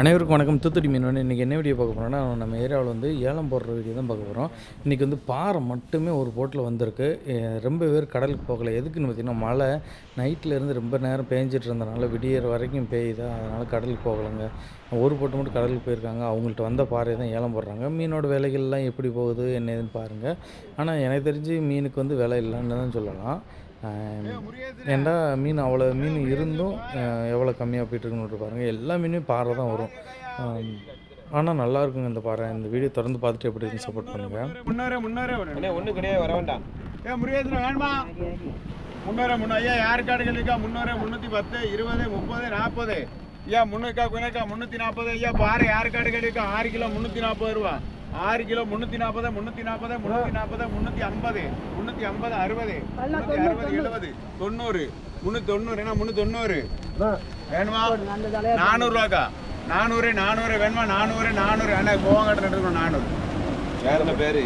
அனைவருக்கும் வணக்கம். தூத்துடி மீன் இன்றைக்கி என்ன வீடியோ பார்க்க போகிறோம்னா நம்ம ஏரியாவில் வந்து ஏலம் போடுற வீடியோ தான் பார்க்க போகிறோம் இன்றைக்கி வந்து பாறை மட்டுமே ஒரு போட்டில் வந்திருக்கு. ரொம்ப பேர் கடலுக்கு போகலை. எதுக்குன்னு பார்த்தீங்கன்னா மழை நைட்டில் இருந்து ரொம்ப நேரம் பேஞ்சிட்டு இருந்தனால விடியற வரைக்கும் பெய்யுதா அதனால் கடலுக்கு போகலைங்க. ஒரு போட்டு மட்டும் கடலுக்கு போயிருக்காங்க. அவங்கள்ட்ட வந்த பாறை தான் ஏலம் போடுறாங்க. மீனோட விலைகள்லாம் எப்படி போகுது என்ன ஏதுன்னு பாருங்கள் ஆனால் எனக்கு தெரிஞ்சு மீனுக்கு வந்து விலை இல்லைன்னு தான் சொல்லலாம். ஏன்டா மீன் அவ்வளோ மீன் இருந்தும் எவ்வளோ கம்மியாக போயிட்டு இருக்குன்னு பாருங்கள் எல்லா மீனுமே பாறை தான் வரும். ஆனால் நல்லா இருக்குங்க இந்த பாறை. இந்த வீடியோ திறந்து பார்த்துட்டு எப்படி இருக்குன்னு சப்போர்ட் பண்ணுங்கள் முன்னேற முன்னேற அண்ணே ஒண்ணு கிடையாது வர வேண்டாம். ஏ முருகேசன் வேணுமா? முன்னேற முன்னே ஐயா யார் காடுகளுக்கா முன்னூறு முந்நூற்றி பத்து இருபது முப்பது நாற்பது. ஐயா முந்நூறுக்கா குணக்கா முந்நூற்றி நாற்பது. ஐயா பாரு யார் காடுகளுக்கா ஆறு கிலோ முந்நூற்றி நாற்பது ரூபா. ஆறு கிலோ முந்நூற்றி நாற்பது முந்நூற்றி நாற்பது முந்நூற்றி நாற்பது முந்நூற்றி ஐம்பது முந்நூற்றி ஐம்பது அறுபது முந்நூற்றி அறுபது எழுபது தொண்ணூறு முந்நூற்றி தொண்ணூறு என்ன முந்நூற்றி தொண்ணூறு? வேணுமா? நானூறுரூவாக்கா? நானூறு நானூறு வேணுமா? நானூறு நானூறு. அண்ணா கோவங்கட்டு இருக்கணும் நானூறு. வேற என்ன பேரு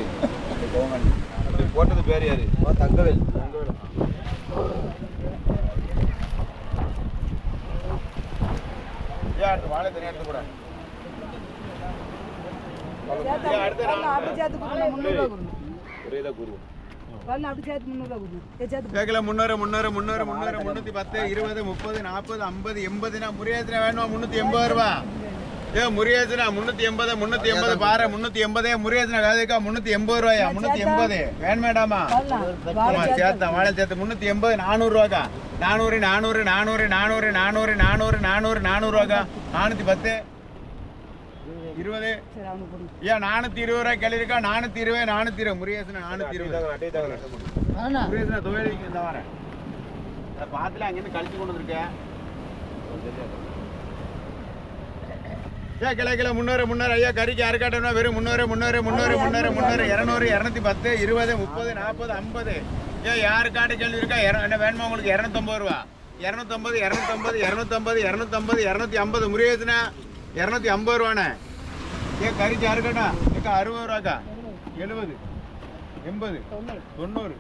இது போட்டது பேரு யாரு? தங்கவேல். ஏன் அடுத்து வாழை தனியாக எடுத்து முந்நூறு முந்நூறு முந்நூறு முந்நூறு முந்நூற்றி பத்து இருபது முப்பது நாற்பது ஐம்பது எண்பதுனா முறியாச்சுனா வேணுமா முந்நூற்றி எண்பது ரூபா ஏ முறியாச்சுனா முந்நூற்றி எண்பது முந்நூற்றி எண்பது பாரு முந்நூற்றி எண்பதே முறியாச்சுனா வேலைக்கா முந்நூற்றி எண்பது ரூபாயா முந்நூற்றி எண்பது வேணுமேடாமா ஆமா சேர்த்தா வாழை சேர்த்து முந்நூற்றி எண்பது நானூறுரூவாக்கா நானூறு நானூறு நானூறு நானூறு நானூறு நானூறு நானூறு நானூறுரூவாக்கா நானூற்றி பத்து இருபது. ஏன் நானூற்றி இருபது ரூபாய் கிளறிக்கா நானூற்றி இருபது நானூற்றி இருபது. முருகேசனா நானூற்றி இருபது. முருகேசனா தொழிலுக்கு இந்த வரேன் அதை பார்த்துல அங்கேருந்து கழிச்சு கொண்டு வந்திருக்கேன் ஏன் கிலோ கிலோ முந்நூறு முந்நூறு ஐயா கறிக்கு அரைக்காட்டணும் வெறும் முந்நூறு முந்நூறு முந்நூறு முந்நூறு முந்நூறு இரநூறு இரநூத்தி பத்து இருபது முப்பது நாற்பது ஐம்பது. ஏன் யாரு காட்டு கேள்வி இருக்கா? இர- என்ன வேணுமா உங்களுக்கு? இரநூத்தம்பது ரூபா. இரநூத்தம்பது இரநூத்தம்பது இரநூத்தம்பது இரநூத்தம்பது இரநூத்தி ஐம்பது. முருகேசனா இரநூத்தி ஐம்பது ரூபாண்ணே ஏன் கறிக்கு அரைக்கட்டா ஏக்கா அறுபது ரூபாக்கா எழுபது எண்பது தொண்ணூறு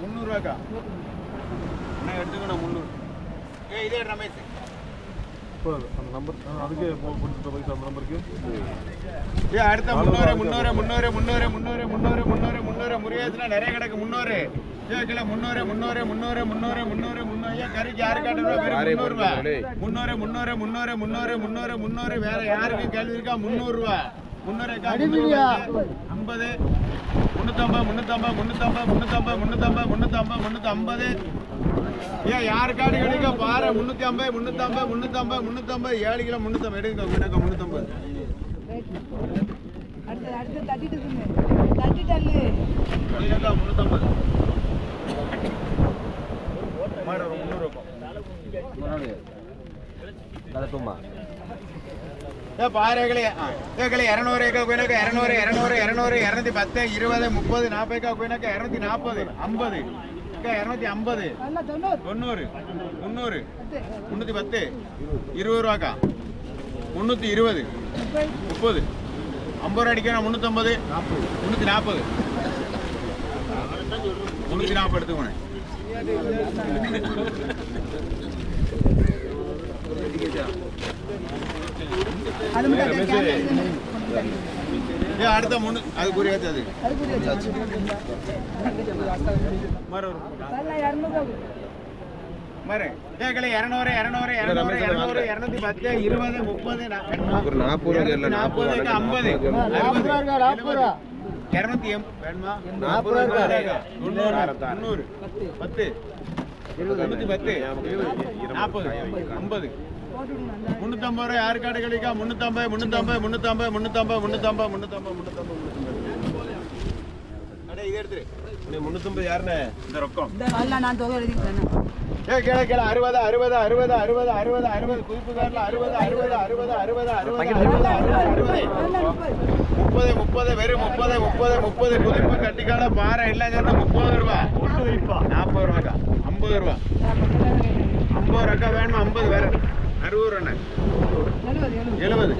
முந்நூறுவாக்கா என்ன எடுத்துக்கணும் முந்நூறு ஏ இதே ரமேஷ் அந்த நம்பர் அதுக்கே கொடுத்துட்ட பைசா அந்த நம்பருக்கு ஏ அடுத்த முந்நூறு முந்நூறு முந்நூறு முந்நூறு முந்நூறு முந்நூறு முந்நூறு முந்நூறு முறியாச்சுன்னா நிறைய கிடக்கு முந்நூறு ஏ கிலோ முந்நூறு முந்நூறு முந்நூறு முந்நூறு முந்நூறு கறிக்கு யாரு கேட்டா முன்னூறு முன்னூறு முன்னூறு முன்னூறு முன்னூறு முன்னூறு வேற யாருக்கும் கேள்வி இருக்கா? முன்னூறு ரூபா. முன்னூறு ஐம்பது முன்னூத்தம்பது முன்னூத்தம்பது முன்னூத்தம்பது முன்னூத்தம்பது முன்னூத்தம்பது முன்னூத்தம்பது முன்னூத்தம்பது ஏன் யார் காடு எடுக்க பாரு ஐம்பது முன்னூத்தி ஐம்பது முன்னூத்தி ஐம்பது கிலோ முன்னூத்தி எடுக்க எடுக்க முன்னூத்தி ஐம்பது இரநூத்தி பத்து இருபது முப்பது நாற்பதுக்கா குயினக்க இரநூத்தி நாற்பது ஐம்பது. அக்கா இரநூத்தி ஐம்பது. தொண்ணூறு முந்நூறு முந்நூற்றி பத்து இருபது ரூபாக்கா. முந்நூற்றி இருபது முப்பது. ஐம்பது ரூபா அடிக்கணும் முந்நூற்றம்பது முந்நூற்றி நாற்பது. முந்நூற்றி நாற்பது எடுத்துக்கோனே. அடுத்த மூணு அது குறியாச்சு மறு கேட்கல இரநூறு இரநூறு இரநூறு இரநூறு இரநூத்தி பத்து இருபது முப்பது நாற்பது நாற்பதுக்கு ஐம்பது. அறுபது. இரநூத்தி வேணுமா? தொண்ணூறு பத்து. இருபது. பத்து. நாற்பது. ஐம்பது. போட்டு விடுங்க அந்த முந்நூற்றம்பது ரூபா யாரு காடு கிடைக்கா முந்நூற்றம்பது முந்நூற்றம்பது முந்நூற்றம்பது முந்நூற்றம்பது முந்நூற்றம்பது முந்நூற்றம்பது முந்நூற்றம்பது முந்நூற்றம்பது அடே இதை எடுத்துரு. முன்னூத்தம்பது யாருண்ணே? இந்த ரொக்கம். நான் தொகை எழுதிக்கிறேன் ஏ கேள கேள. அறுபது அறுபது அறுபது அறுபது அறுபது அறுபது. குறிப்பு கார்டில் அறுபது அறுபது அறுபது அறுபது அறுபது அறுபது அறுபது. முப்பது. முப்பது வெறும் முப்பது முப்பது முப்பது. குதிப்பு கட்டிக்கால பாறை இல்லை முப்பது ரூபா. நாற்பது ரூபாக்கா? ஐம்பது ரூபா. ஐம்பது ரூபாக்கா வேணுமா? ஐம்பது வேற. அறுபது ரூபாண்ணே எழுபது.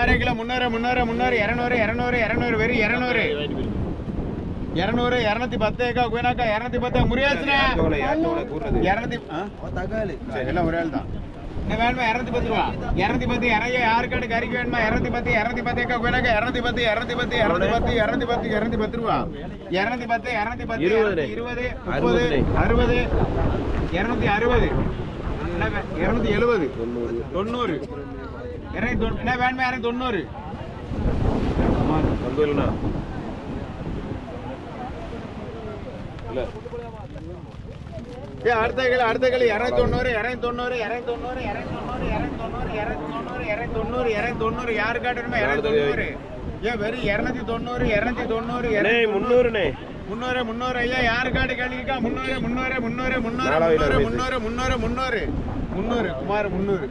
அரை கிலோ முந்நூறு முந்நூறு முந்நூறு இரநூறு இரநூறு இரநூறு வெறும் இரநூறு. இரநூறு இரநூத்தி பத்துக்கா குயினாக்கா இரநூத்தி பத்து. முறியாச்சுண்ணே இரநூத்தி எல்லாம் ஒரே தான் என்ன வேணுமா? இரநூத்தி பத்து ரூபா. இரநூத்தி பத்து இறங்க யாருக்காடு கறிக்கு வேணுமா? இரநூத்தி பத்து இரநூத்தி பத்து ஏக்கா குயினாக்கா இரநூத்தி பத்து இரநூத்தி பத்து இரநூத்தி பத்து இரநூத்தி பத்து இரநூத்தி பத்து ரூபா. இரநூத்தி பத்து இரநூத்தி பத்து இருபது. முப்பது அறுபது இரநூத்தி அறுபது. இரநூத்தி எழுபது. தொண்ணூறு. என்ன வேணுமா? இரநூத்தி தொண்ணூறு. இல்ல. அடுத்த கிலோ அடுத்த கிலோ இரநூத்தி தொண்ணூறு இரநூத்தி தொண்ணூறு இரநூத்தி தொண்ணூறு இரநூத்தி தொண்ணூறு இரநூத்தி தொண்ணூறு இரநூத்தி தொண்ணூறு இரநூத்தி தொண்ணூறு யாரு காட்டணுமா இரநூத்தி தொண்ணூறு ஏ வெறும் இரநூத்தி தொண்ணூறு இரநூத்தி தொண்ணூறு முந்நூறுண்ணே. முன்னூறு முன்னூறு ஐயா யாரு காட்டு கேள்விக்கா? முன்னூறு முன்னூறு முன்னூறு முன்னூறு முன்னூறு. முன்னூறு முன்னூறு முன்னூறு முன்னூறு குமார் முன்னூறு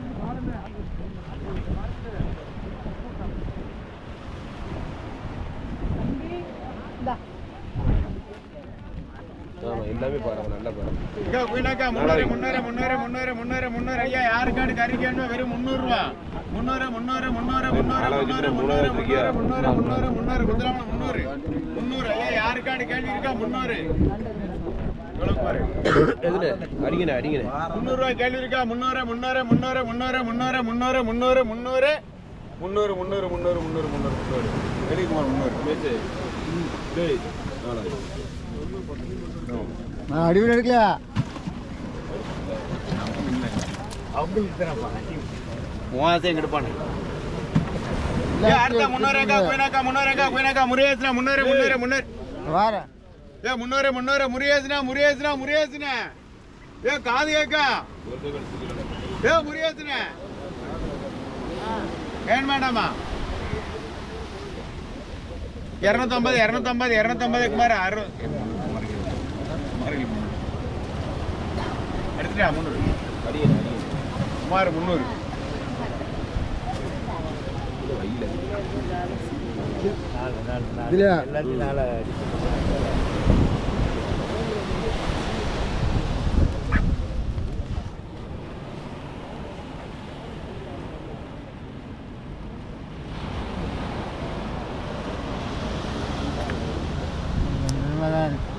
ஆமா எல்லாமே பாருங்க நல்லா பாருங்க குயினாக்கா முன்னூறு முன்னூறு முன்னூறு முன்னூறு முன்னூறு முன்னூறு ஐயா யாரு காட்டு கறி கேணும் வெறும் முந்நூறு ரூபா முன்னூறு முன்னூறு முன்னூறு முன்னூறு முன்னூறு முன்னூறு வச்சிருக்கியா? முன்னூறு முன்னூறு முன்னூறு முத்துராமன் முன்னூறு முன்னூறு ஐயா யாரு காட்டு கேள்வி இருக்கா முன்னூறு அடிங்கண்ணே அடிங்கண்ணே முந்நூறு ரூபாய் கேள்வி இருக்கா முன்னூறு முன்னூறு முன்னூறு முன்னூறு முன்னூறு முன்னூறு முன்னூறு முன்னூறு முன்னூறு முன்னூறு முன்னூறு முன்னூறு முன்னூறு முன்னூறு வெளிக்குமார் முன்னூறு பேசு நாளா அடிவில் எடுக்கலையா? மூவாசையும் கெடுப்பானு அடுத்த முன்னூறுக்கா குயினாக்கா முன்னூறுக்கா குயினாக்கா முருகேசனா முன்னூறு முன்னூறு முன்னூறு. வார ஏ முன்னூறு முன்னூறு முருகேசனா முருகேசனா முருகேசனா. ஏ காது கேக்கா ஏ முருகேசனா. ஏன் வேண்டாமா இரநூத்தம்பது இரநூத்தம்பது இரநூத்தம்பது குமார் அறு அடுத்து முந்நூறு சுமார் முந்நூறு எல்லாத்தையும் நாளை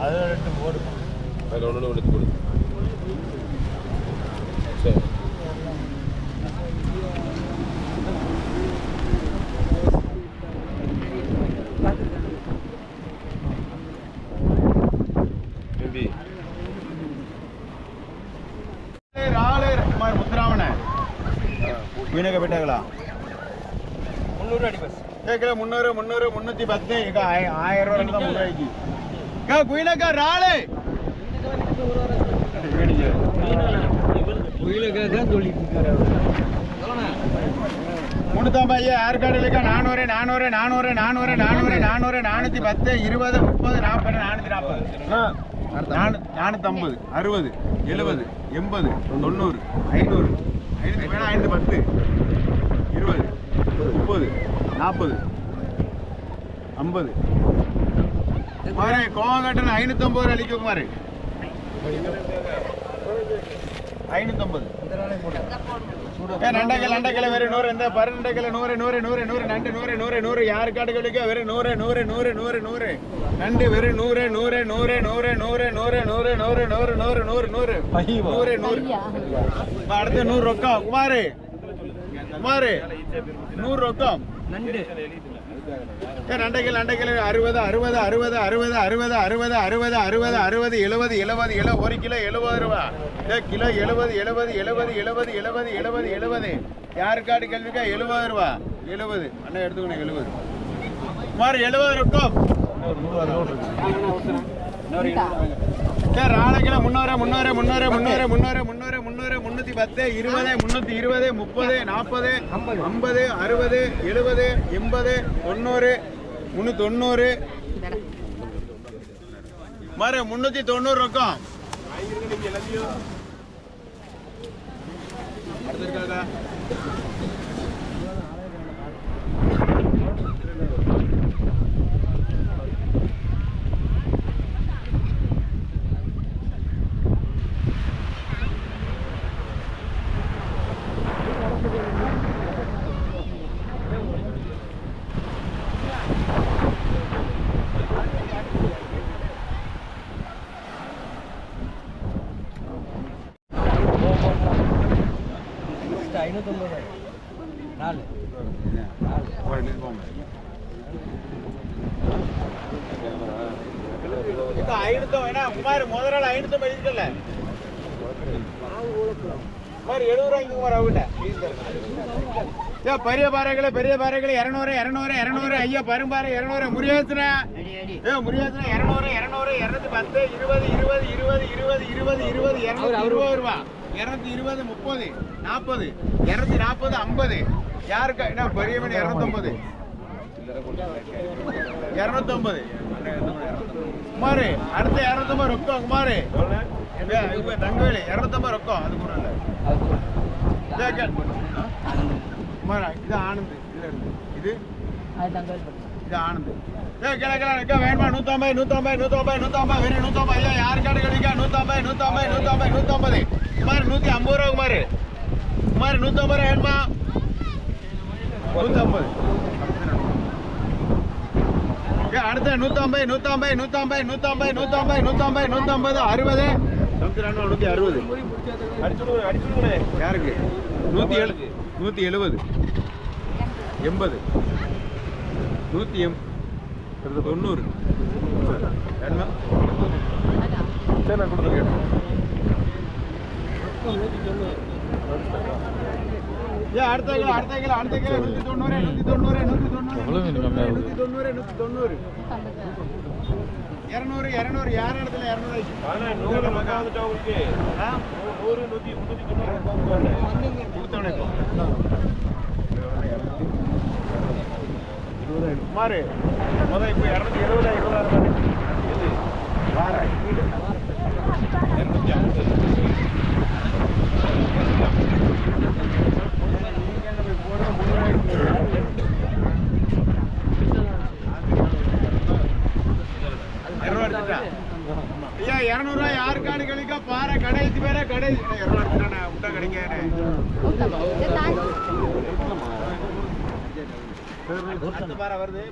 அது ரெண்டு போடுவோம் அதில் ஒன்று ஒன்று எடுத்து கொடுங்க முன்னூறு வீணக போயிட்டாங்களா முந்நூறு முந்நூறு முந்நூறு முந்நூற்றி பத்து. ஆயிரம் ரூபாய்க்கு குயினக்கா ராலே. முன்னூத்தம்பது ஐயா ஆற்காடு இல்லைக்கா நானூறு நானூறு நானூறு நானூறு நானூறு நானூறு நானூற்றி பத்து இருபது முப்பது நாற்பது நானூற்றி நாற்பது நானூ- நானூற்றம்பது அறுபது எழுபது எண்பது தொண்ணூறு ஐநூறு ஐநூற்றி வேணா ஐநூற்றி பத்து இருபது முப்பது நாற்பது ஐம்பது. மாறே கோவம் கட்டணும் ஐநூற்றம்பது ரூபா அளிக்க குமார் ஐநூற்றம்பது ஏ நண்டக்கல் நண்டக்கல் வெறும் நூறு இந்த பருண்டக்கல் நூறு நூறு நூறு நூறு நண்டு நூறு நூறு நூறு யார் காட்டுகளுக்கு வெறும் நூறு நூறு நூறு நூறு நூறு நண்டு வெறும் நூறு நூறு நூறு நூறு நூறு நூறு நூறு நூறு நூறு நூறு நூறு நூறு நூறு நூறு அடுத்து நூறு ரொக்கம் குமாரு குமாரு நூறு ரொக்கம் ஏ நண்டைகள் நண்டைகள் அறுபது அறுபது அறுபது அறுபது அறுபது அறுபது அறுபது அறுபது அறுபது எழுபது எழுபது எழு ஒரு கிலோ எழுபது ரூபா. ஏ கிலோ எழுபது எழுபது எழுபது எழுபது எழுபது எழுபது எழுபது. யாருக்காடு கேள்விக்கா? எழுபது ரூபா. எழுபது. அண்ணா எடுத்துக்கணும் எழுபது. சுமார் எழுபது இருக்கும். ஏ ராணகில முன்னூறு முன்னூறு முன்னூறு முன்னூறு முன்னூறு முன்னூறு முன்னூறு முன்னூத்தி பத்து இருபது முன்னூத்தி இருபது முப்பது நாற்பது ஐம்பது. அறுபது எழுபது எண்பது தொண்ணூறு முன்னூத்தி தொண்ணூறு மாறு முன்னூத்தி தொண்ணூறு இருக்கும். அடுத்திருக்காக்கா இது ஐநூத்தம் வேணா குமார் முதல் நாள் ஐநூத்தம் எழுதிக்கல குமார் எழுபது ரூபாய்க்கு குமார் அவகிட்ட ஏ பெரிய பாறைகளே பெரிய பாறைகளே இரநூறு இரநூறு இரநூறு. ஐயா பரும்பாறை இரநூறு. முருகேசனா ஏ முருகேசனா இரநூறு இரநூறு இரநூத்தி பத்து இருபது இருபது இருபது இருபது இருபது இருபது இரநூத்தி இருபது ரூபா. இரநூத்தி இருபது முப்பது நாற்பது இரநூத்தி நாற்பது ஐம்பது. யாருக்கு? என்ன பெரியவன் இரநூத்தொம்பது. இரநூத்தொம்பது. குமார் அடுத்த இரநூத்தொம்பது ரொக்கம் குமார். தங்கவேலி இரநூத்தொம்பது ரொக்கம். அது கூட இல்லை? குமார் இது ஆனந்த். இதுல இருந்து இது? இது ஆனந்த். வேணுமா? நூற்றம்பது நூற்றம்பது நூற்றம்பது நூற்றம்பது வெறும் நூற்றம்பது ஐயா யார் காடு கிடைக்கா நூற்றம்பது நூற்றம்பது நூற்றம்பது நூற்றம்பது குமார் நூற்றி ஐம்பது ரூபா குமார் குமார் நூற்றம்பது ரூபா வேணுமா நூற்றம்பது ஏ அடுத்த நூற்றம்பது நூற்றம்பது நூற்றம்பது நூற்றம்பது நூற்றம்பது நூற்றம்பது நூற்றம்பது அறுபது நூற்றி ரெண்டு நூற்றி அறுபது யாருக்கு நூற்றி ஏழு நூற்றி எழுபது எண்பது நூற்றி எம் தொண்ணூறு வேணுமா சரி நான் கொடுத்துருக்கேன் அடுத்த கிலோ அடுத்த கிலோ அடுத்த கிலோ நூற்றி தொண்ணூறு நூற்றி தொண்ணூறு நூற்றி தொண்ணூறு? நூற்றி தொண்ணூறு நூற்றி தொண்ணூறு. இரநூறு இரநூறு யார் இடத்துல இரநூறு கொடுத்தவனே குமார் முத இப்போ இரநூத்தி எழுபதா இருபதாயிரம் வாரேன் இரநூத்தி ஐம்பது ஐயா இரநூறுவா யார் காடு கிடைக்கா பாறை கடைசி பேரே கடைசி இரநூறு விட்டா அடுத்த பாறை வருது.